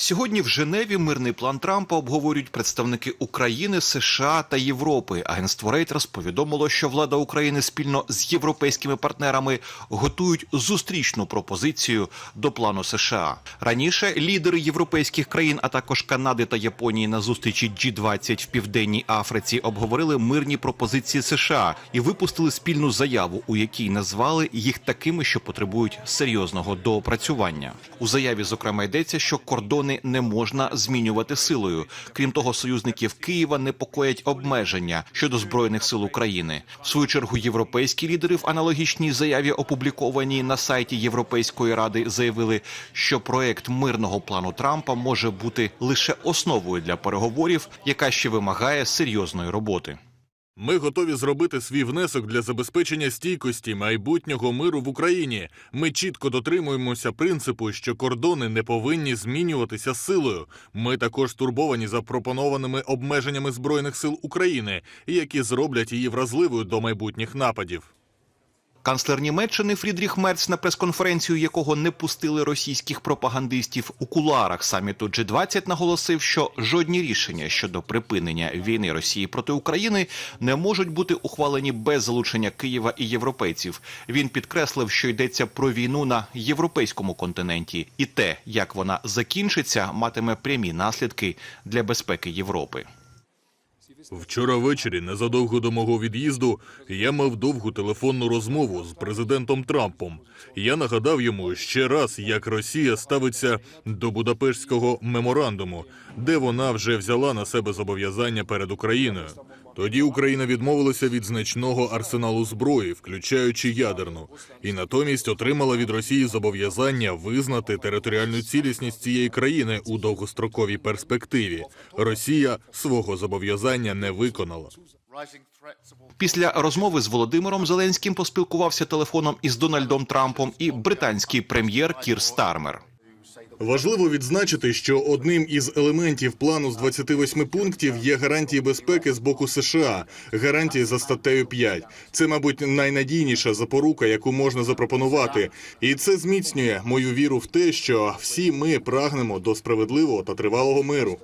Сьогодні в Женеві мирний план Трампа обговорюють представники України, США та Європи. Агентство Reuters повідомило, що влада України спільно з європейськими партнерами готують зустрічну пропозицію до плану США. Раніше лідери європейських країн, а також Канади та Японії на зустрічі G20 в південній Африці обговорили мирні пропозиції США і випустили спільну заяву, у якій назвали їх такими, що потребують серйозного доопрацювання. У заяві зокрема йдеться, що кордони не можна змінювати силою. Крім того, союзників Києва непокоять обмеження щодо збройних сил України. В свою чергу європейські лідери в аналогічній заяві, опублікованій на сайті Європейської ради, заявили, що проект мирного плану Трампа може бути лише основою для переговорів, яка ще вимагає серйозної роботи. Ми готові зробити свій внесок для забезпечення стійкості майбутнього миру в Україні. Ми чітко дотримуємося принципу, що кордони не повинні змінюватися силою. Ми також стурбовані запропонованими обмеженнями збройних сил України, які зроблять її вразливою до майбутніх нападів. Канцлер Німеччини Фрідріх Мерц, на прес-конференцію якого не пустили російських пропагандистів у кулуарах саміту G20 наголосив, що жодні рішення щодо припинення війни Росії проти України не можуть бути ухвалені без залучення Києва і європейців. Він підкреслив, що йдеться про війну на європейському континенті, і те, як вона закінчиться, матиме прямі наслідки для безпеки Європи. Вчора ввечері, незадовго до мого від'їзду, я мав довгу телефонну розмову з президентом Трампом. Я нагадав йому ще раз, як Росія ставиться до Будапештського меморандуму, де вона вже взяла на себе зобов'язання перед Україною. Тоді Україна відмовилася від значного арсеналу зброї, включаючи ядерну, і натомість отримала від Росії зобов'язання визнати територіальну цілісність цієї країни у довгостроковій перспективі. Росія свого зобов'язання не виконала. Після розмови з Володимиром Зеленським поспілкувався телефоном із Дональдом Трампом і британський прем'єр Кір Стармер. Важливо відзначити, що одним із елементів плану з 28 пунктів є гарантії безпеки з боку США, гарантії за статтею 5. Це, мабуть, найнадійніша запорука, яку можна запропонувати, і це зміцнює мою віру в те, що всі ми прагнемо до справедливого та тривалого миру.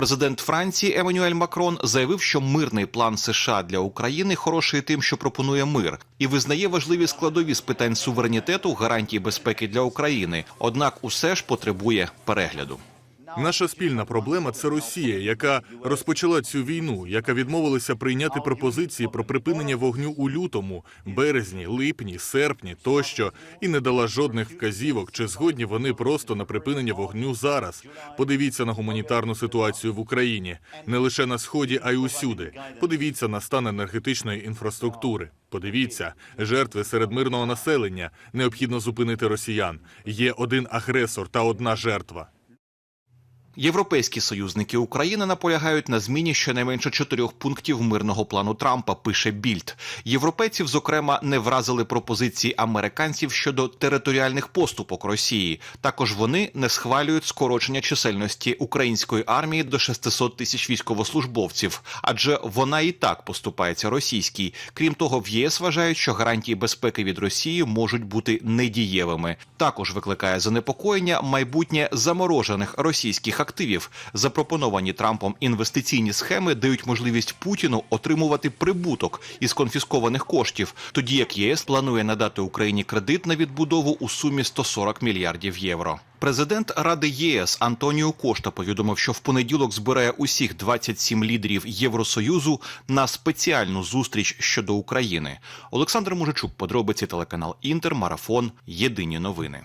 Президент Франції Еммануель Макрон заявив, що мирний план США для України хороший тим, що пропонує мир, і визнає важливі складові з питань суверенітету, гарантій безпеки для України. Однак, усе ж потребує перегляду. Наша спільна проблема це Росія, яка розпочала цю війну, яка відмовилася прийняти пропозиції про припинення вогню у лютому, березні, липні, серпні тощо, і не дала жодних вказівок, чи згодні вони просто на припинення вогню зараз. Подивіться на гуманітарну ситуацію в Україні не лише на сході, а й усюди. Подивіться на стан енергетичної інфраструктури. Подивіться, жертви серед мирного населення. Необхідно зупинити росіян. Є один агресор та одна жертва. Європейські союзники України наполягають на зміні щонайменше чотирьох пунктів мирного плану Трампа. Пише Більд. Європейців, зокрема, не вразили пропозиції американців щодо територіальних поступок Росії. Також вони не схвалюють скорочення чисельності української армії до 600 тисяч військовослужбовців, адже вона і так поступається російській. Крім того, в ЄС вважають, що гарантії безпеки від Росії можуть бути недієвими. Також викликає занепокоєння майбутнє заморожених російських активів. Запропоновані Трампом інвестиційні схеми дають можливість Путіну отримувати прибуток із конфіскованих коштів, тоді як ЄС планує надати Україні кредит на відбудову у сумі 140 мільярдів євро. Президент Ради ЄС Антоніо Кошта повідомив, що в понеділок збирає усіх 27 лідерів Євросоюзу на спеціальну зустріч щодо України. Олександр Мужичук, подробиці телеканал Інтер, Марафон. Єдині новини.